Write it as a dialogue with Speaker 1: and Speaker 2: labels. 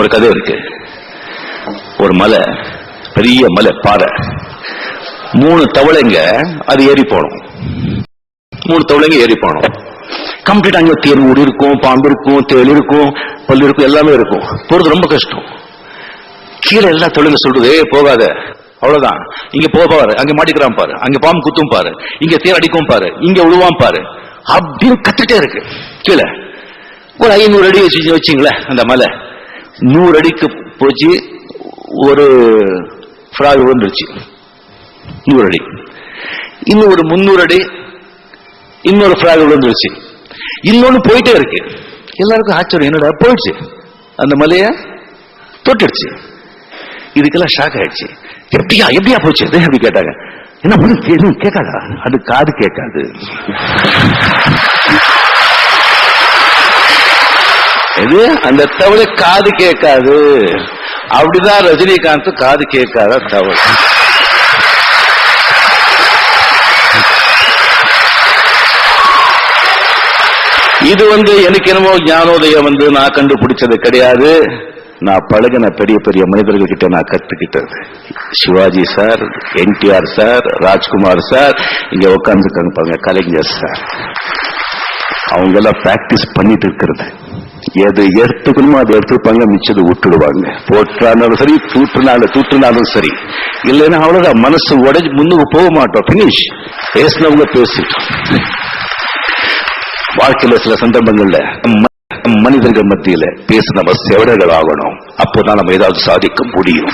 Speaker 1: ஒரு கதை இருக்கு. ஒரு மலை பெரிய மலை பாறை. மூணு தவளைங்க அது ஏறி போனோம் மூணு தவளைங்க ஏறி போனோம் கம்ப்ளீட் அங்க தேர் ஊடி இருக்கும் பாம்பு இருக்கும் தேள் இருக்கும் பல்லு இருக்கும் எல்லாமே இருக்கும். போறது ரொம்ப கஷ்டம். கீழே எல்லா தொழில சொல்றது போகாத. அவ்வளவுதான். இங்க போக பாரு. அங்க மாட்டிக்கிறான் பாரு. அங்க பாம்பு குத்தும் பாரு. இங்க தேர் அடிக்கும் பாரு. இங்க விழுவான் பாரு. அப்படின்னு கத்துட்டே இருக்கு. கீழே. ஒரு ஐநூறு அடி வச்சு வச்சுங்களேன் அந்த மலை. நூறு அடிக்கு போச்சு ஒரு ஃப்ராக் விழுந்துருச்சு. நூறு அடி. இன்னும் ஒரு முந்நூறு அடி இன்னொரு ஃப்ராக் விழுந்துருச்சு. இன்னொன்னு போயிட்டே இருக்கு. எல்லாருக்கும் ஆச்சரியம் என்னடா போயிடுச்சு. அந்த மலைய தொட்டுடுச்சு. இதுக்கெல்லாம் ஷாக் ஆயிடுச்சு. எப்படியா எப்படியா போச்சு? அது அப்படி கேட்டாங்க. என்ன ஒண்ணு கேட்காதா? அது காது கேட்காது. இது அந்த தவளை காது கேட்காது. அப்படிதான் ரஜினிகாந்த் காது கேட்காத தவளை. இது வந்து எனக்கு என்னமோ ஞானோதயம் வந்து நான் கண்டுபிடிச்சது கிடையாது. நான் பழகின பெரிய பெரிய மனிதர்கள் கிட்ட நான் கத்துக்கிட்டது Shivaji sir NTR sir Rajkumar sir இங்க உட்காந்துருக்காங்க பாருங்க கலைஞர் சார். அவங்க எல்லாம் பிராக்டிஸ் பண்ணிட்டு இருக்கிறது. எது எடுத்துக்கணுமோ அதை எடுத்துப்பாங்க மிச்சது விட்டுடுவாங்க போட்டாலும் சரி தூற்றுனாலும் தூற்றுனாலும் சரி. இல்லைன்னா அவ்வளவுதான். மனசு உடஞ்சு முன்னுக்கு போக மாட்டோம். பினிஷ் பேசினவங்க பேசிட்டோம். வாழ்க்கையில சில சந்தர்ப்பங்கள்ல மனிதர்கள் மத்தியில பேச நம்ம செவடர்கள் ஆகணும் அப்போதான் நம்ம ஏதாவது சாதிக்க முடியும்.